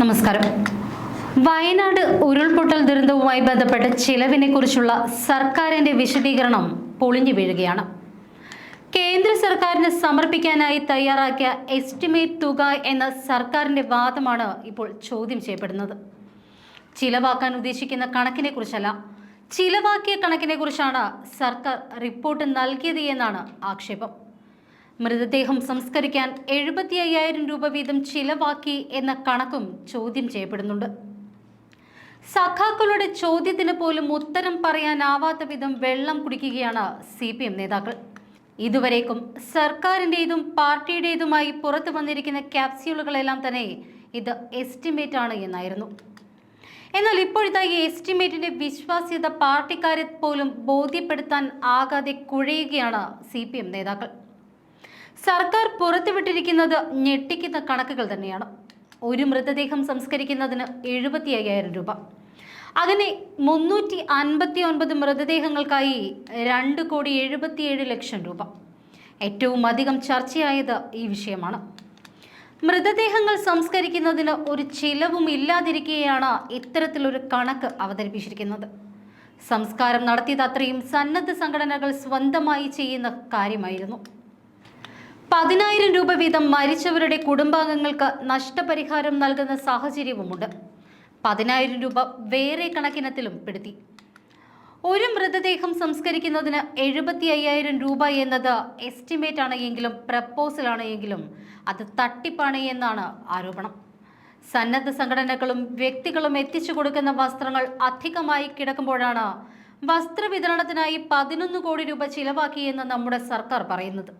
നമസ്കാരം. വയനാട് ഉരുൾപൊട്ടൽ ദുരന്തവുമായി ബന്ധപ്പെട്ട ചിലവിനെ കുറിച്ചുള്ള സർക്കാരിന്റെ വിശദീകരണം പൊളിഞ്ഞു വീഴുകയാണ്. കേന്ദ്ര സർക്കാരിന് സമർപ്പിക്കാനായി തയ്യാറാക്കിയ എസ്റ്റിമേറ്റ് തുക എന്ന സർക്കാരിന്റെ വാദമാണ് ഇപ്പോൾ ചോദ്യം ചെയ്യപ്പെടുന്നത്. ചിലവാക്കാൻ ഉദ്ദേശിക്കുന്ന കണക്കിനെ കുറിച്ചല്ല ചിലവാക്കിയ കണക്കിനെ കുറിച്ചാണ് സർക്കാർ റിപ്പോർട്ട് നൽകിയത് എന്നാണ് ആക്ഷേപം. മൃതദേഹം സംസ്കരിക്കാൻ എഴുപത്തി അയ്യായിരം രൂപ വീതം ചിലവാക്കി എന്ന കണക്കും ചോദ്യം ചെയ്യപ്പെടുന്നുണ്ട്. സഖാക്കളുടെ ചോദ്യത്തിന് പോലും ഉത്തരം പറയാനാവാത്ത വിധം വെള്ളം കുടിക്കുകയാണ് സി പി എം നേതാക്കൾ. ഇതുവരേക്കും സർക്കാരിന്റെതും പാർട്ടിയുടേതുമായി പുറത്തു വന്നിരിക്കുന്ന ക്യാപ്സ്യൂളുകളെല്ലാം തന്നെ ഇത് എസ്റ്റിമേറ്റ് ആണ് എന്നായിരുന്നു. എന്നാൽ ഇപ്പോഴത്തെ ഈ എസ്റ്റിമേറ്റിന്റെ വിശ്വാസ്യത പാർട്ടിക്കാരെ പോലും ബോധ്യപ്പെടുത്താൻ ആകാതെ കുഴയുകയാണ് സി നേതാക്കൾ. സർക്കാർ പുറത്തുവിട്ടിരിക്കുന്നത് ഞെട്ടിക്കുന്ന കണക്കുകൾ തന്നെയാണ്. ഒരു മൃതദേഹം സംസ്കരിക്കുന്നതിന് എഴുപത്തി അയ്യായിരം രൂപ. അങ്ങനെ മുന്നൂറ്റി അൻപത്തി ഒൻപത് മൃതദേഹങ്ങൾക്കായി രണ്ട് കോടി എഴുപത്തിയേഴ് ലക്ഷം രൂപ. ഏറ്റവും അധികം ചർച്ചയായത് ഈ വിഷയമാണ്. മൃതദേഹങ്ങൾ സംസ്കരിക്കുന്നതിന് ഒരു ചിലവും ഇല്ലാതിരിക്കെയാണ് ഇത്തരത്തിലൊരു കണക്ക് അവതരിപ്പിച്ചിരിക്കുന്നത്. സംസ്കാരം നടത്തിയത് അത്രയും സന്നദ്ധ സംഘടനകൾ സ്വന്തമായി ചെയ്യുന്ന കാര്യമായിരുന്നു. പതിനായിരം രൂപ വീതം മരിച്ചവരുടെ കുടുംബാംഗങ്ങൾക്ക് നഷ്ടപരിഹാരം നൽകുന്ന സാഹചര്യവുമുണ്ട്. പതിനായിരം രൂപ വേറെ കണക്കിനത്തിലും പെടുത്തി. ഒരു മൃതദേഹം സംസ്കരിക്കുന്നതിന് എഴുപത്തി അയ്യായിരം രൂപ എന്നത് എസ്റ്റിമേറ്റ് ആണെങ്കിലും പ്രപ്പോസൽ ആണെങ്കിലും അത് തട്ടിപ്പാണ് എന്നാണ് ആരോപണം. സന്നദ്ധ സംഘടനകളും വ്യക്തികളും എത്തിച്ചു കൊടുക്കുന്ന വസ്ത്രങ്ങൾ അധികമായി കിടക്കുമ്പോഴാണ് വസ്ത്രവിതരണത്തിനായി പതിനൊന്ന് കോടി രൂപ ചിലവാക്കിയെന്ന് നമ്മുടെ സർക്കാർ പറയുന്നത്.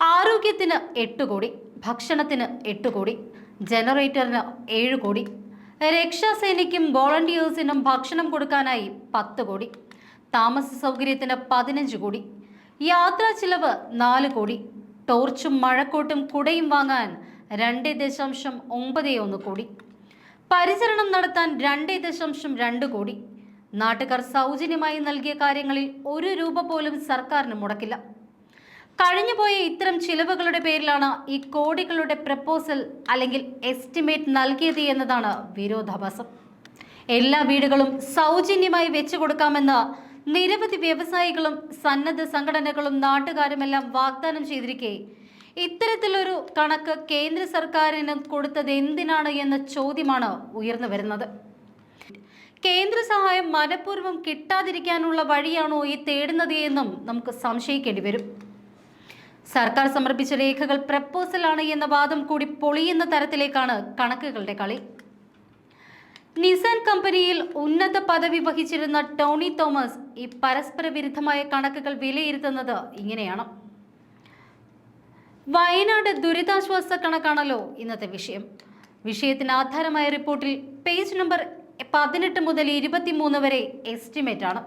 ആരോഗ്യത്തിന് എട്ട് കോടി ഭക്ഷണത്തിന് എട്ട് കോടി ജനറേറ്ററിന് ഏഴ് കോടി രക്ഷാസേനയ്ക്കും വോളണ്ടിയേഴ്സിനും ഭക്ഷണം കൊടുക്കാനായി പത്ത് കോടി താമസ സൗകര്യത്തിന് പതിനഞ്ച് കോടി യാത്രാ ചിലവ് നാല് കോടി ടോർച്ചും മഴക്കോട്ടും കുടയും വാങ്ങാൻ രണ്ട് ദശാംശം ഒമ്പത് ഒന്ന് കോടി പരിചരണം നടത്താൻ രണ്ട് ദശാംശം രണ്ട് കോടി നാട്ടുകാർ സൗജന്യമായി നൽകിയ കാര്യങ്ങളിൽ ഒരു രൂപ പോലും സർക്കാരിന് മുടക്കില്ല. കഴിഞ്ഞുപോയ ഇത്തരം ചിലവുകളുടെ പേരിലാണ് ഈ കോടികളുടെ പ്രപ്പോസൽ അല്ലെങ്കിൽ എസ്റ്റിമേറ്റ് നൽകിയത് എന്നതാണ് വിരോധാഭാസം. എല്ലാ വീടുകളും സൗജന്യമായി വെച്ചു കൊടുക്കാമെന്ന് നിരവധി വ്യവസായികളും സന്നദ്ധ സംഘടനകളും നാട്ടുകാരുമെല്ലാം വാഗ്ദാനം ചെയ്തിരിക്കെ. ഇത്തരത്തിലൊരു കണക്ക് കേന്ദ്ര സർക്കാരിന് കൊടുത്തത് എന്തിനാണ് എന്ന ചോദ്യമാണ് ഉയർന്നു വരുന്നത്. കേന്ദ്ര സഹായം മനഃപൂർവം കിട്ടാതിരിക്കാനുള്ള വഴിയാണോ ഈ തേടുന്നത് എന്നും നമുക്ക് സംശയിക്കേണ്ടി വരും. സർക്കാർ സമർപ്പിച്ച രേഖകൾ പ്രപ്പോസലാണ് എന്ന വാദം കൂടി പൊളിയുന്ന തരത്തിലേക്കാണ് കണക്കുകളുടെ കളി. നിസാൻ കമ്പനിയിൽ ഉന്നത പദവി വഹിച്ചിരുന്ന ടോണി തോമസ് ഈ പരസ്പര വിരുദ്ധമായ കണക്കുകൾ വിലയിരുത്തുന്നത് ഇങ്ങനെയാണ്. വയനാട് ദുരിതാശ്വാസ കണക്കാണല്ലോ ഇന്നത്തെ വിഷയം. വിഷയത്തിന് ആധാരമായ റിപ്പോർട്ടിൽ പേജ് നമ്പർ പതിനെട്ട് മുതൽ ഇരുപത്തിമൂന്ന് വരെ എസ്റ്റിമേറ്റ് ആണ്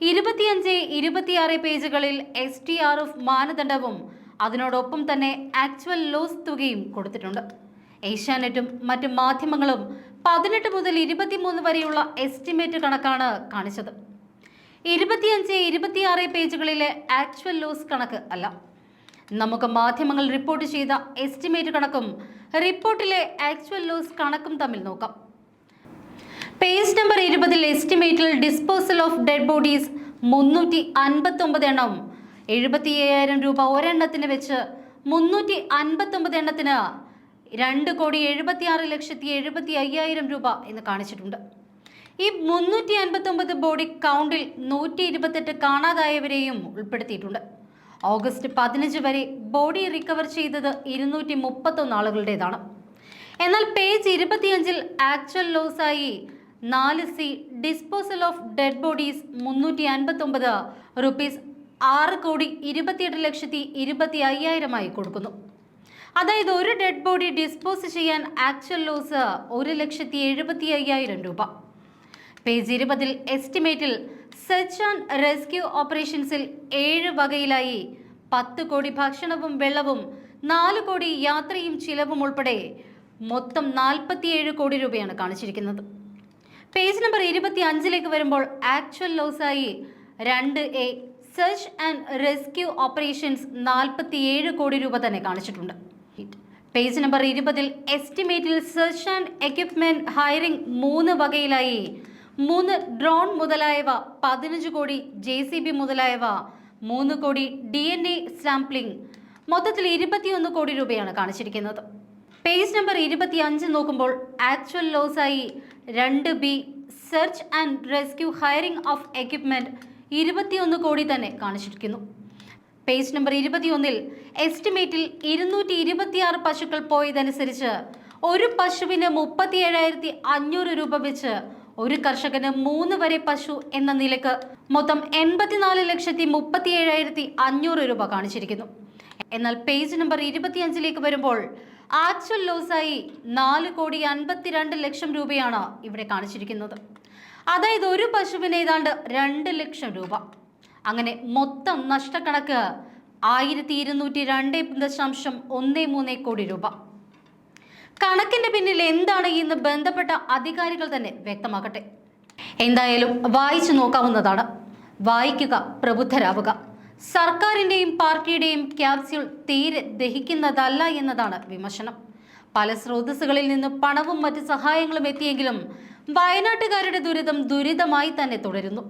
ഇരുപത്തിയഞ്ച് ഇരുപത്തിയാറ് പേജുകളിൽ എസ് ടി ആർ എഫ് മാനദണ്ഡവും അതിനോടൊപ്പം തന്നെ ആക്ച്വൽ ലോസ് തുകയും കൊടുത്തിട്ടുണ്ട്. ഏഷ്യാനെറ്റും മറ്റു മാധ്യമങ്ങളും പതിനെട്ട് മുതൽ ഇരുപത്തിമൂന്ന് വരെയുള്ള എസ്റ്റിമേറ്റ് കണക്കാണ് കാണിച്ചത്. ഇരുപത്തിയഞ്ച് ഇരുപത്തിയാറ് പേജുകളിലെ ആക്ച്വൽ ലോസ് കണക്ക് അല്ല. നമുക്ക് മാധ്യമങ്ങൾ റിപ്പോർട്ട് ചെയ്ത എസ്റ്റിമേറ്റ് കണക്കും റിപ്പോർട്ടിലെ ആക്ച്വൽ ലോസ് കണക്കും തമ്മിൽ നോക്കാം. പേജ് നമ്പർ ഇരുപതിൽ എസ്റ്റിമേറ്റിൽ ഡിസ്പോസൽ ഓഫ് ഡെഡ് ബോഡീസ് മുന്നൂറ്റി അൻപത്തൊമ്പത് എണ്ണം. എഴുപത്തി അയ്യായിരം രൂപ ഒരെണ്ണത്തിന് വെച്ച് മുന്നൂറ്റി അൻപത്തൊമ്പത് എണ്ണത്തിന് രണ്ട് കോടി എഴുപത്തി ആറ് ലക്ഷത്തി എഴുപത്തി അയ്യായിരം രൂപ എന്ന് കാണിച്ചിട്ടുണ്ട്. ഈ മുന്നൂറ്റി അൻപത്തൊമ്പത് ബോഡി കൗണ്ടിൽ നൂറ്റി ഇരുപത്തെട്ട് കാണാതായവരെയും ഉൾപ്പെടുത്തിയിട്ടുണ്ട്. ഓഗസ്റ്റ് പതിനഞ്ച് വരെ ബോഡി റിക്കവർ ചെയ്തത് ഇരുന്നൂറ്റി മുപ്പത്തൊന്ന് ആളുകളുടേതാണ്. എന്നാൽ പേജ് ഇരുപത്തിയഞ്ചിൽ ആക്ച്വൽ ലോസായി നാല് C disposal of dead bodies മുന്നൂറ്റി അൻപത്തൊമ്പത് റുപ്പീസ് ആറ് കോടി ഇരുപത്തിയെട്ട് ലക്ഷത്തി ഇരുപത്തി അയ്യായിരമായി കൊടുക്കുന്നു. അതായത് ഒരു ഡെഡ് ബോഡി ഡിസ്പോസ് ചെയ്യാൻ ആക്ച്വൽ ലോസ് ഒരു ലക്ഷത്തി എഴുപത്തി അയ്യായിരം രൂപ. പേജ് ഇരുപതിൽ എസ്റ്റിമേറ്റിൽ സെർച്ച് ആൻഡ് റെസ്ക്യൂ ഓപ്പറേഷൻസിൽ ഏഴ് വകയിലായി പത്ത് കോടി ഭക്ഷണവും വെള്ളവും നാല് കോടി യാത്രയും ചിലവും ഉൾപ്പെടെ മൊത്തം നാൽപ്പത്തിയേഴ് കോടി രൂപയാണ് കാണിച്ചിരിക്കുന്നത്. പേജ് നമ്പർ ഇരുപത്തി അഞ്ചിലേക്ക് വരുമ്പോൾ ആക്ച്വൽ ലോസായി രണ്ട് a search and rescue operations നാൽപ്പത്തിയേഴ് കോടി രൂപ തന്നെ കാണിച്ചിട്ടുണ്ട്. പേജ് നമ്പർ ഇരുപതിൽ എസ്റ്റിമേറ്റിൽ സെർച്ച് ആൻഡ് എക്യുപ്മെന്റ് ഹയറിംഗ് മൂന്ന് വകയിലായി. മൂന്ന് ഡ്രോൺ മുതലായവ പതിനഞ്ച് കോടി ജെ സി ബി മുതലായവ മൂന്ന് കോടി ഡി എൻ എ സാമ്പിളിംഗ് മൊത്തത്തിൽ ഇരുപത്തിയൊന്ന് കോടി രൂപയാണ് കാണിച്ചിരിക്കുന്നത്. പേജ് നമ്പർ ഇരുപത്തി അഞ്ച് നോക്കുമ്പോൾ ആക്ച്വൽ ലോസായി രണ്ട് B search and rescue hiring of equipment ഇരുപത്തിയൊന്ന് കോടി തന്നെ കാണിച്ചിരിക്കുന്നു. പേജ് നമ്പർ ഇരുപത്തിയൊന്നിൽ എസ്റ്റിമേറ്റിൽ ഇരുന്നൂറ്റി ഇരുപത്തിയാറ് പശുക്കൾ പോയതനുസരിച്ച് ഒരു പശുവിന് മുപ്പത്തി ഏഴായിരത്തി അഞ്ഞൂറ് രൂപ വെച്ച് ഒരു കർഷകന് മൂന്ന് വരെ പശു എന്ന നിലയ്ക്ക് മൊത്തം എൺപത്തിനാല് ലക്ഷത്തി മുപ്പത്തി ഏഴായിരത്തി അഞ്ഞൂറ് രൂപ കാണിച്ചിരിക്കുന്നു. എന്നാൽ പേജ് നമ്പർ ഇരുപത്തിയഞ്ചിലേക്ക് വരുമ്പോൾ ആക്ച്വൽ ലോസായി നാല് കോടി അൻപത്തിരണ്ട് ലക്ഷം രൂപയാണ് ഇവിടെ കാണിച്ചിരിക്കുന്നത്. അതായത് ഒരു പശുവിന് ഏതാണ്ട് രണ്ട് ലക്ഷം രൂപ. അങ്ങനെ മൊത്തം നഷ്ടക്കണക്ക് ആയിരത്തി ഇരുന്നൂറ്റി രണ്ട് ദശാംശം ഒന്ന് മൂന്ന് കോടി രൂപ. കണക്കിന്റെ പിന്നിൽ എന്താണ് ഇന്ന് ബന്ധപ്പെട്ട അധികാരികൾ തന്നെ വ്യക്തമാക്കട്ടെ എന്തായാലും വായിച്ചു നോക്കാവുന്നതാണ്. വായിക്കുക പ്രബുദ്ധരാവുക. സർക്കാരിന്റെയും പാർട്ടിയുടെയും ക്യാപ്സ്യൂൾ തീരെ ദഹിക്കുന്നതല്ല എന്നതാണ് വിമർശനം. പല സ്രോതസ്സുകളിൽ നിന്ന് പണവും മറ്റ് സഹായങ്ങളും എത്തിയെങ്കിലും വയനാട്ടുകാരുടെ ദുരിതം ദുരിതമായി തന്നെ തുടരുന്നു.